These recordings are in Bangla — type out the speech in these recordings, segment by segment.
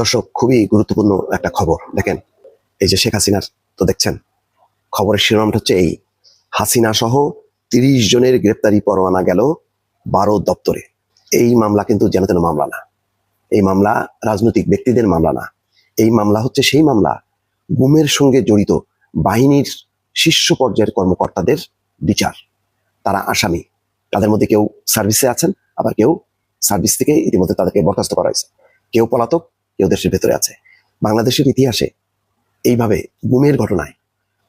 দর্শক, খুবই গুরুত্বপূর্ণ একটা খবর। দেখেন, এই যে শেখ হাসিনার, তো দেখছেন, খবরের শিরোনামটা হচ্ছে এই। হাসিনা সহ তিরিশ জনের গ্রেপ্তারি পরোয়ানা গেল বারো দপ্তরে। এই মামলা কিন্তু যেন তেন মামলা না। এই মামলা রাজনৈতিক ব্যক্তিদের মামলা না। এই মামলা হচ্ছে সেই মামলা, গুমের সঙ্গে জড়িত বাহিনীর শীর্ষ পর্যায়ের কর্মকর্তাদের বিচার। তারা আসামি। তাদের মধ্যে কেউ সার্ভিসে আছেন, আবার কেউ সার্ভিস থেকে ইতিমধ্যে তাদেরকে বরখাস্ত করা হয়েছে। কেউ পলাতক কেউ দেশের ভেতরে আছে। বাংলাদেশের ইতিহাসে এইভাবে গুমের ঘটনায়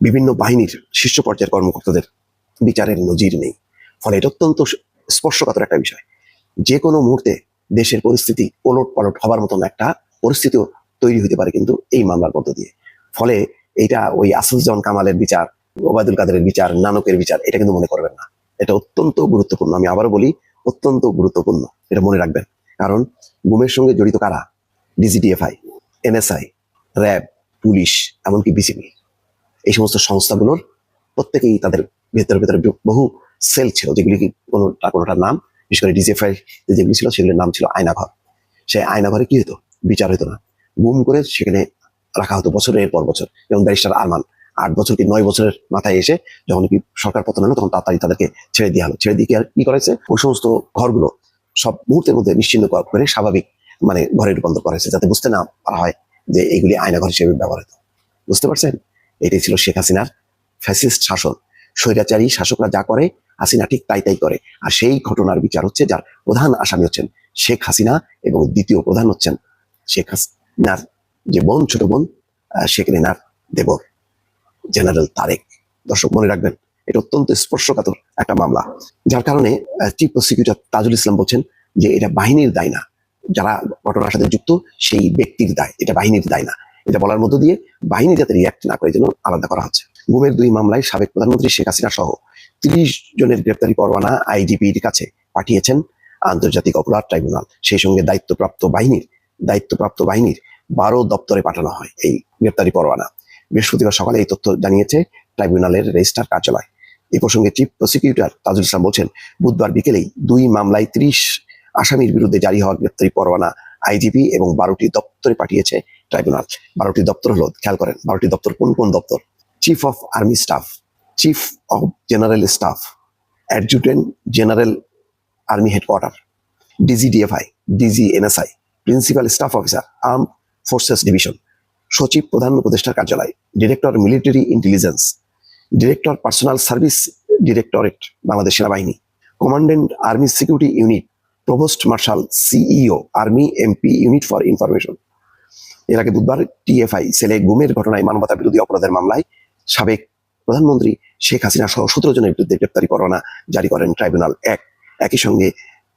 বিভিন্ন বাহিনীর শীর্ষ পর্যায়ের কর্মকর্তাদের বিচারের নজির নেই। ফলে এটা অত্যন্ত স্পর্শকাতর একটা বিষয়। যে কোনো মুহূর্তে দেশের পরিস্থিতি ওলট পালট হবার মতন একটা পরিস্থিতিও তৈরি হতে পারে কিন্তু এই মামলার মধ্য দিয়ে। ফলে এটা ওই আসুজ্জামান কামালের বিচার, ওবায়দুল কাদেরের বিচার, নানকের বিচার, এটা কিন্তু মনে করবেন না। এটা অত্যন্ত গুরুত্বপূর্ণ। আমি আবারও বলি, অত্যন্ত গুরুত্বপূর্ণ। এটা মনে রাখবেন। কারণ গুমের সঙ্গে জড়িত কারা? ডিজিটিএফআই এনএসআই র্যাব পুলিশ এমনকি বিসিবি এই সমস্ত সংস্থাগুলোর প্রত্যেকেই তাদের ভেতরে ভেতরে বহু সেল ছিল, যেগুলি কি কোনোটা কোনোটার নাম, বিশেষ করে ডিজিএফআই যেগুলি ছিল, সেগুলির নাম ছিল আয়নাঘর। সেই আয়নাঘরে কি হতো? বিচার হতো না। গুম করে সেখানে রাখা হতো বছরের পর বছর। এবং ব্যারিস্টার আরমান, আট বছর কি নয় বছরের মাথায় এসে যখন কি সরকার পতন হলো, তখন তাড়াতাড়ি তাদেরকে ছেড়ে দেওয়া হলো। ছেড়ে দিয়ে কি আর কি করেছে ওই সমস্ত ঘরগুলো সব মুহূর্তের মধ্যে নিশ্চিন্ন করে স্বাভাবিক মানে ঘরে রূপান্তর করা হয়েছে যাতে বুঝতে না পারা হয় যে এইগুলি আয়নাঘর হিসেবে ব্যবহার হতো বুঝতে পারছেন? এটাই ছিল শেখ হাসিনার ফ্যাসিস্ট শাসন। স্বৈরাচারী শাসকরা যা করে, হাসিনা ঠিক তাই তাই করে। আর সেই ঘটনার বিচার হচ্ছে যার প্রধান আসামি হচ্ছেন শেখ হাসিনা এবং দ্বিতীয় প্রধান হচ্ছেন শেখ হাসিনার যে বোন, ছোট বোন শেখ রেনার দেবর, জেনারেল তারেক। দর্শক, মনে রাখবেন, এটা অত্যন্ত স্পর্শকাতর একটা মামলা। যার কারণে চিফ প্রসিকিউটর তাজুল ইসলাম বলছেন যে এটা বাহিনীর দায় না। যারা ঘটনার সাথে যুক্ত, সেই ব্যক্তির দায়, এটা বাহিনীর দায় না। এটা বলার মধ্য দিয়ে বাহিনী যাতে রিয়াক্ট না করে, যেন আলাদা করা হচ্ছে। গুমের দুই মামলায় সাবেক প্রধানমন্ত্রী শেখ হাসিনা সহ তিরিশ জনের গ্রেপ্তারি পরোয়ানা আইজিপির কাছে পাঠিয়েছেন আন্তর্জাতিক অপরাধ ট্রাইব্যুনাল। সেই সঙ্গে দায়িত্বপ্রাপ্ত বাহিনীর দায়িত্বপ্রাপ্ত বাহিনীর বারো দপ্তরে পাঠানো হয় এই গ্রেপ্তারি পরোয়ানা। বৃহস্পতিবার সকালে এই তথ্য জানিয়েছে ট্রাইব্যুনালের রেজিস্ট্রার কার্যালয়। এই প্রসঙ্গে চিফ প্রসিকিউটর তাজুল ইসলাম বলছেন, বুধবার বিকেলেই দুই মামলায় ত্রিশ আসামির বিরুদ্ধে জারি হওয়া গ্রেপ্তারি পরোয়ানা আইজিপি এবং বারোটি দপ্তরে পাঠিয়েছে ট্রাইব্যুনাল। বারোটি দপ্তর হলো, খেয়াল করেন, বারোটি দপ্তর কোন কোন দপ্তর? Chief of army staff chief of general staff adjutant general army headquarter DGFI DG NSI principal staff officer arm forces division সচিব প্রধান উপদেষ্টার কার্যালয় director military intelligence director personnel service directorate Bangladesh সেনাবাহিনী commandant army security unit provost marshal CEO army MP unit for information এর আগে বুধবার টিএফআই সেলে গুমের ঘটনায় মানবতা বিরোধী অপরাধের মামলায় সাবেক প্রধানমন্ত্রী শেখ হাসিনা সহ সতেরো জনের বিরুদ্ধে গ্রেপ্তারি পরোয়ানা জারি করেন ট্রাইব্যুনাল এক। একই সঙ্গে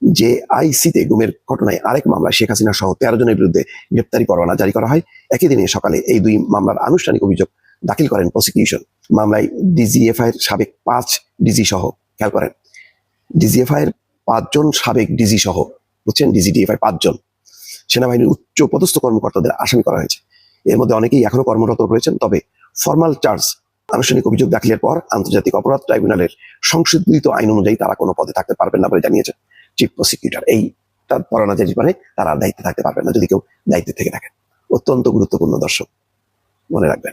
যে আইসিতে গুমের ঘটনায় আরেক মামলায় শেখ হাসিনা সহ তেরো জনের বিরুদ্ধে গ্রেপ্তারি পরোয়ানা জারি করা হয়। একই দিনে সকালে এই দুই মামলার আনুষ্ঠানিক অভিযোগ দাখিল করেন প্রসিকিউশন। মামলায় ডিজিএফআই এর সাবেক পাঁচ ডিজি সহ খেয়াল করেন। ডিজিএফআই এর পাঁচজন সাবেক ডিজি সহ, বুঝছেন? ডিজিডিএফআই পাঁচজন। সেনাবাহিনীর উচ্চ পদস্থ কর্মকর্তাদের আসামি করা হয়েছে। এর মধ্যে অনেকেই এখনও কর্মরত রয়েছেন, তবে ফর্মাল চার্জ, আনুষ্ঠানিক অভিযোগ দাখিলের পর আন্তর্জাতিক অপরাধ ট্রাইব্যুনালের সংশোধিত আইন অনুযায়ী তারা কোনো পদে থাকতে পারবেন না বলে জানিয়েছেন চিফ প্রসিকিউটর। এই তার পরোয়ানা জারি মানে তারা দায়িত্বে থাকতে পারবেন না যদি কেউ দায়িত্বে থেকে থাকেন। অত্যন্ত গুরুত্বপূর্ণ দর্শক, মনে রাখবেন।